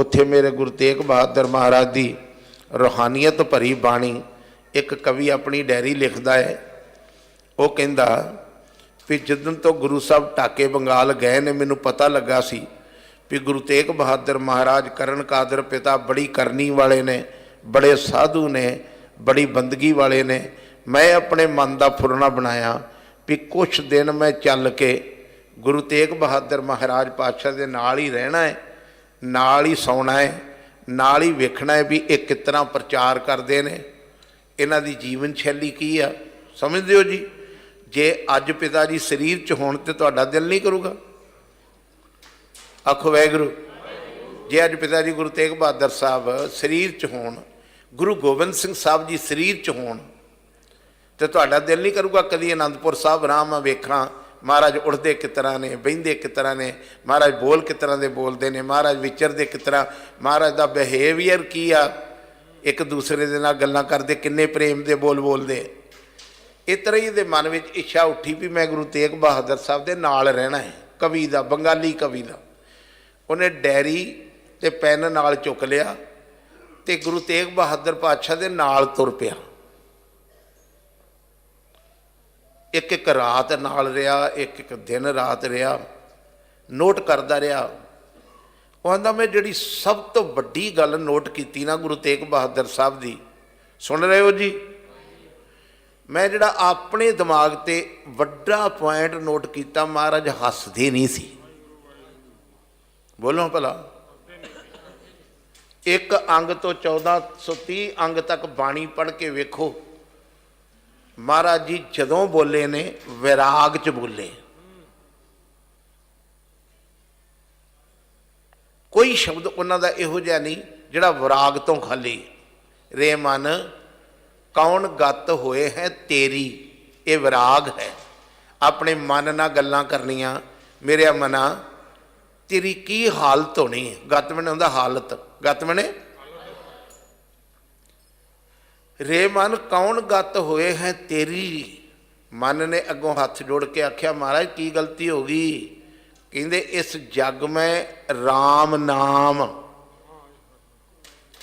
ਉੱਥੇ ਮੇਰੇ ਗੁਰੂ ਤੇਗ ਬਹਾਦਰ ਮਹਾਰਾਜ ਦੀ ਰੋਹਾਨੀਅਤ ਭਰੀ ਬਾਣੀ, ਇੱਕ ਕਵੀ ਆਪਣੀ ਡਾਇਰੀ ਲਿਖਦਾ ਹੈ। ਉਹ ਕਹਿੰਦਾ ਵੀ ਜਦੋਂ ਤੋਂ ਗੁਰੂ ਸਾਹਿਬ ਟਾਕੇ ਬੰਗਾਲ ਗਏ ਨੇ, ਮੈਨੂੰ ਪਤਾ ਲੱਗਾ ਸੀ ਵੀ ਗੁਰੂ ਤੇਗ ਬਹਾਦਰ ਮਹਾਰਾਜ ਕਰਨ ਕਾਦਰ ਪਿਤਾ ਬੜੀ ਕਰਨੀ ਵਾਲੇ ਨੇ, ਬੜੇ ਸਾਧੂ ਨੇ, ਬੜੀ ਬੰਦਗੀ ਵਾਲੇ ਨੇ। ਮੈਂ ਆਪਣੇ ਮਨ ਦਾ ਫੁਰਨਾ ਬਣਾਇਆ ਵੀ ਕੁਛ ਦਿਨ ਮੈਂ ਚੱਲ ਕੇ ਗੁਰੂ ਤੇਗ ਬਹਾਦਰ ਮਹਾਰਾਜ ਪਾਤਸ਼ਾਹ ਦੇ ਨਾਲ ਹੀ ਰਹਿਣਾ ਹੈ। ਨਾਲ ਹੀ ਸੌਣਾ ਹੈ, ਨਾਲ ਹੀ ਵੇਖਣਾ ਹੈ ਵੀ ਇਹ ਕਿਸ ਤਰ੍ਹਾਂ ਪ੍ਰਚਾਰ ਕਰਦੇ ਨੇ। ਇਹਨਾਂ ਦੀ ਜੀਵਨ ਸ਼ੈਲੀ ਕੀ ਆ? ਸਮਝਦੇ ਹੋ ਜੀ? ਜੇ ਅੱਜ ਪਿਤਾ ਜੀ ਸਰੀਰ 'ਚ ਹੋਣ ਤੇ ਤੁਹਾਡਾ ਦਿਲ ਨਹੀਂ ਕਰੂਗਾ? ਆਖੋ ਵੈਗੁਰੂ ਜੇ ਅੱਜ ਪਿਤਾ ਜੀ ਗੁਰੂ ਤੇਗ ਬਹਾਦਰ ਸਾਹਿਬ ਸਰੀਰ 'ਚ ਹੋਣ, ਗੁਰੂ ਗੋਬਿੰਦ ਸਿੰਘ ਸਾਹਿਬ ਜੀ ਸਰੀਰ 'ਚ ਹੋਣ, ਤੇ ਤੁਹਾਡਾ ਦਿਲ ਨਹੀਂ ਕਰੂਗਾ ਕਦੀ ਅਨੰਦਪੁਰ ਸਾਹਿਬ ਰਾਮ ਵੇਖਾਂ ਮਹਾਰਾਜ ਉੜਦੇ ਕਿਸ ਤਰ੍ਹਾਂ ਨੇ ਬਹਿੰਦੇ ਕਿਸ ਤਰ੍ਹਾਂ ਨੇ, ਮਹਾਰਾਜ ਬੋਲ ਕਿਸ ਤਰ੍ਹਾਂ ਦੇ ਬੋਲਦੇ ਨੇ, ਮਹਾਰਾਜ ਵਿਚਰਦੇ ਕਿਸ ਤਰ੍ਹਾਂ, ਮਹਾਰਾਜ ਦਾ ਬਿਹੇਵੀਅਰ ਕੀ ਆ? ਇੱਕ ਦੂਸਰੇ ਦੇ ਨਾਲ ਗੱਲਾਂ ਕਰਦੇ, ਕਿੰਨੇ ਪ੍ਰੇਮ ਦੇ ਬੋਲ ਬੋਲਦੇ। ਇਸ ਤਰ੍ਹਾਂ ਹੀ ਦੇ ਮਨ ਵਿੱਚ ਇੱਛਾ ਉੱਠੀ ਵੀ ਮੈਂ ਗੁਰੂ ਤੇਗ ਬਹਾਦਰ ਸਾਹਿਬ ਦੇ ਨਾਲ ਰਹਿਣਾ ਹੈ, ਕਵੀ ਦਾ, ਬੰਗਾਲੀ ਕਵੀ ਦਾ। ਉਹਨੇ ਡੈਰੀ ਤੇ ਪੈਨ ਨਾਲ ਚੁੱਕ ਲਿਆ ਤੇ ਗੁਰੂ ਤੇਗ ਬਹਾਦਰ ਪਾਤਸ਼ਾਹ ਦੇ ਨਾਲ ਤੁਰ ਪਿਆ। ਇੱਕ ਇੱਕ ਰਾਤ ਨਾਲ ਰਿਹਾ, ਇੱਕ ਇੱਕ ਦਿਨ ਰਾਤ ਰਿਹਾ, ਨੋਟ ਕਰਦਾ ਰਿਹਾ। ਉਹ ਆਂਦਾ, ਮੈਂ ਜਿਹੜੀ ਸਭ ਤੋਂ ਵੱਡੀ ਗੱਲ ਨੋਟ ਕੀਤੀ ਨਾ ਗੁਰੂ ਤੇਗ ਬਹਾਦਰ ਸਾਹਿਬ ਦੀ, ਸੁਣ ਰਹੇ ਹੋ ਜੀ? ਮੈਂ ਜਿਹੜਾ ਆਪਣੇ ਦਿਮਾਗ ਤੇ ਵੱਡਾ ਪੁਆਇੰਟ ਨੋਟ ਕੀਤਾ, ਮਹਾਰਾਜ ਹੱਸਦੇ ਨਹੀਂ ਸੀ। ਬੋਲੋ ਭਲਾ। ਇੱਕ ਅੰਗ ਤੋਂ 1430 ਅੰਗ ਤੱਕ ਬਾਣੀ ਪੜ੍ਹ ਕੇ ਵੇਖੋ। ਮਹਾਰਾਜ ਜੀ ਜਦੋਂ ਬੋਲੇ ਨੇ, ਵਿਰਾਗ ਚ ਬੋਲੇ। ਕੋਈ ਸ਼ਬਦ ਉਹਨਾਂ ਦਾ ਇਹੋ ਜਿਹਾ ਨਹੀਂ, ਜਿਹੜਾ ਵਿਰਾਗ ਤੋਂ ਖਾਲੀ। ਰੇ ਮਨ, ਕੌਣ ਗੱਤ ਹੋਏ ਹੈ ਤੇਰੀ? ਇਹ ਵਿਰਾਗ ਹੈ। ਆਪਣੇ ਮਨ ਨਾਲ ਗੱਲਾਂ ਕਰਨੀਆਂ। ਮੇਰੇ ਮਨਾ, ਤੇਰੀ ਕੀ ਹਾਲਤ ਹੋਣੀ? ਹੈ ਗੱਤ ਮਨੇ ਹੁੰਦਾ ਹਾਲਤ। ਗੱਤ ਮਨੇ ਰੇ ਮਨ ਕੌਣ ਗੱਤ ਹੋਏ ਹੈ ਤੇਰੀ? ਮਨ ਨੇ ਅੱਗੋਂ ਹੱਥ ਜੋੜ ਕੇ ਆਖਿਆ, ਮਹਾਰਾਜ, ਕੀ ਗਲਤੀ ਹੋ ਗਈ? ਕਹਿੰਦੇ, ਇਸ ਜਗ ਮੈਂ RAM ਨਾਮ।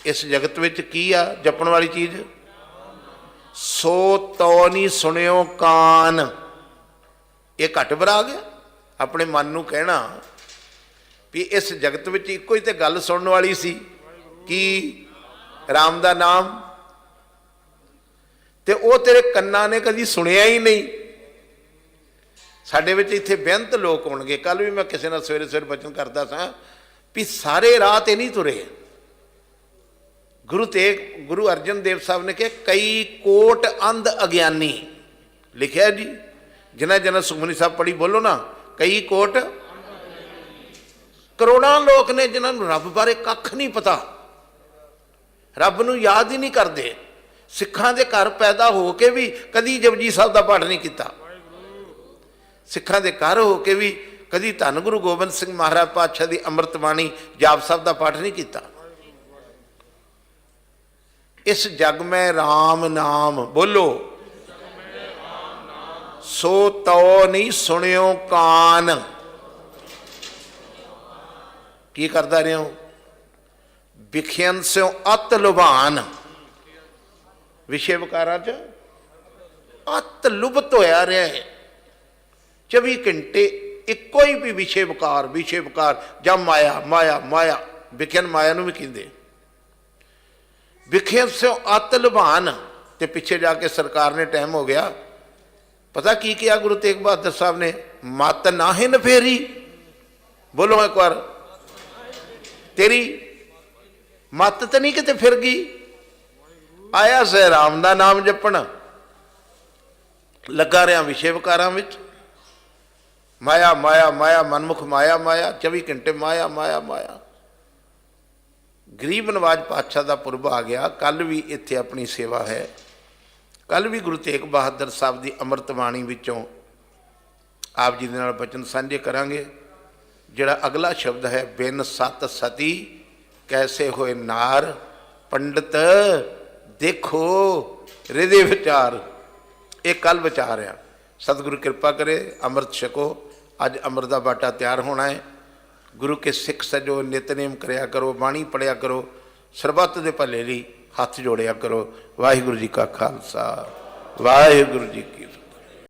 ਇਸ ਜਗਤ ਵਿੱਚ ਕੀ ਆ? ਜਪਣ ਵਾਲੀ ਚੀਜ਼? ਸੋ ਤੋ ਨਹੀਂ ਸੁਣਿਓ ਕਾਨ। ਇਹ ਘਟ ਬਰਾ ਗਿਆ ਆਪਣੇ ਮਨ ਨੂੰ ਕਹਿਣਾ ਵੀ ਇਸ ਜਗਤ ਵਿੱਚ ਇੱਕੋ ਹੀ ਤੇ ਗੱਲ ਸੁਣਨ ਵਾਲੀ ਸੀ ਕੀ RAM ਦਾ ਨਾਮ ਤੇ ਉਹ ਤੇਰੇ ਕੰਨਾਂ ਨੇ ਕਦੀ ਸੁਣਿਆ ਹੀ ਨਹੀਂ। ਸਾਡੇ ਵਿੱਚ ਇੱਥੇ ਬੇਅੰਤ ਲੋਕ ਹੋਣਗੇ। ਕੱਲ ਵੀ ਮੈਂ ਕਿਸੇ ਨਾਲ ਸਵੇਰੇ ਸਵੇਰੇ ਬਚਨ ਕਰਦਾ ਸਾਂ ਵੀ ਸਾਰੇ ਰਾਹ ਤੇ ਨਹੀਂ ਤੁਰੇ। ਗੁਰੂ ਤੇਗ ਗੁਰੂ ਅਰਜਨ ਦੇਵ ਸਾਹਿਬ ਨੇ ਕਿਹਾ, ਕਈ ਕੋਟ ਅੰਧ ਅਗਿਆਨੀ। ਲਿਖਿਆ ਜੀ, ਜਿਨ੍ਹਾਂ ਜਿਨ੍ਹਾਂ ਸੁਖਮਨੀ ਸਾਹਿਬ ਪੜੀ ਬੋਲੋ ਨਾ, ਕਈ ਕੋਟ। ਕਰੋੜਾਂ ਲੋਕ ਨੇ ਜਿਨ੍ਹਾਂ ਨੂੰ ਰੱਬ ਬਾਰੇ ਕੱਖ ਨਹੀਂ ਪਤਾ। ਰੱਬ ਨੂੰ ਯਾਦ ਹੀ ਨਹੀਂ ਕਰਦੇ। ਸਿੱਖਾਂ ਦੇ ਘਰ ਪੈਦਾ ਹੋ ਕੇ ਵੀ ਕਦੀ ਜਪਜੀ ਸਾਹਿਬ ਦਾ ਪਾਠ ਨਹੀਂ ਕੀਤਾ। ਸਿੱਖਾਂ ਦੇ ਘਰ ਹੋ ਕੇ ਵੀ ਕਦੀ ਧੰਨ ਗੁਰੂ ਗੋਬਿੰਦ ਸਿੰਘ ਮਹਾਰਾਜ ਪਾਤਸ਼ਾਹ ਦੀ ਅੰਮ੍ਰਿਤ ਬਾਣੀ ਜਾਪ ਸਾਹਿਬ ਦਾ ਪਾਠ ਨਹੀਂ ਕੀਤਾ। ਇਸ ਜਗ ਮੈਂ RAM ਨਾਮ ਬੋਲੋ। ਸੋ ਤੋ ਨਹੀਂ ਸੁਣਿਓ ਕਾਨ। ਕੀ ਕਰਦਾ ਰਹੇ ਹੋ? ਵਿਖਿਆਨ ਸਿਓ ਅਤ ਲੁਭਾਨ। ਵਿਸ਼ੇ ਵਿਕਾਰਾਂ ਚ ਅਤ ਲੁਭਤ ਹੋਇਆ ਰਿਹਾ ਹੈ। 24 ਘੰਟੇ ਇੱਕੋ ਹੀ ਵੀ ਵਿਸ਼ੇ ਵਿਕਾਰ ਵਿਸ਼ੇ ਵਿਕਾਰ, ਜਾਂ ਮਾਇਆ ਮਾਇਆ ਮਾਇਆ। ਵਿਖਿਆਨ ਮਾਇਆ ਨੂੰ ਵੀ ਕਹਿੰਦੇ। ਵਿਖੇ ਸਿਓ ਅਤ ਲੁਭਾਨ। ਤੇ ਪਿੱਛੇ ਜਾ ਕੇ ਸਰਕਾਰ ਨੇ ਟਾਈਮ ਹੋ ਗਿਆ। ਪਤਾ ਕੀ ਕਿਹਾ ਗੁਰੂ ਤੇਗ ਬਹਾਦਰ ਸਾਹਿਬ ਨੇ? ਮਤ ਨਾਹਿਨ ਫੇਰੀ। ਬੋਲੋ ਇੱਕ ਵਾਰ। ਤੇਰੀ ਮਤ ਤਾਂ ਨਹੀਂ ਕਿਤੇ ਫਿਰ ਗਈ। ਆਇਆ ਸਹਿ ਰਾਮ ਦਾ ਨਾਮ ਜਪਣ। ਲੱਗਾ ਰਿਆਂ ਵਿਸ਼ੇ ਵਿਕਾਰਾਂ ਵਿੱਚ। ਮਾਇਆ ਮਾਇਆ ਮਾਇਆ, ਮਨਮੁਖ ਮਾਇਆ ਮਾਇਆ 24 ਘੰਟੇ ਮਾਇਆ ਮਾਇਆ ਮਾਇਆ। ਗਰੀਬ ਨਵਾਜ ਪਾਤਸ਼ਾਹ ਦਾ ਪੁਰਬ ਆ ਗਿਆ। ਕੱਲ ਵੀ ਇੱਥੇ ਆਪਣੀ ਸੇਵਾ ਹੈ। ਕੱਲ ਵੀ ਗੁਰੂ ਤੇਗ ਬਹਾਦਰ ਸਾਹਿਬ ਦੀ ਅੰਮ੍ਰਿਤ ਬਾਣੀ ਵਿੱਚੋਂ ਆਪ ਜੀ ਦੇ ਨਾਲ ਬਚਨ ਸਾਂਝੇ ਕਰਾਂਗੇ। ਜਿਹੜਾ ਅਗਲਾ ਸ਼ਬਦ ਹੈ, ਬਿਨ ਸਤ ਸਤੀ, ਕੈਸੇ ਹੋਏ ਨਾਰ, ਪੰਡਤ ਦੇਖੋ, ਹਿਰਦੇ ਵਿਚਾਰ, ਇਹ ਕੱਲ ਵਿਚਾਰ ਆ। ਸਤਿਗੁਰੂ ਕਿਰਪਾ ਕਰੇ, ਅੰਮ੍ਰਿਤ ਛਕੋ। ਅੱਜ ਅੰਮ੍ਰਿਤ ਦਾ ਬਾਟਾ ਤਿਆਰ ਹੋਣਾ ਹੈ। ਗੁਰੂ ਕੇ ਸਿੱਖ ਸਜੋ, ਨਿਤਨੇਮ ਕਰਿਆ ਕਰੋ, ਬਾਣੀ ਪੜਿਆ ਕਰੋ, ਸਰਬੱਤ ਦੇ ਭਲੇ ਲਈ ਹੱਥ ਜੋੜਿਆ ਕਰੋ। ਵਾਹਿਗੁਰੂ ਜੀ ਕਾ ਖਾਲਸਾ, ਵਾਹਿਗੁਰੂ ਜੀ ਕੀ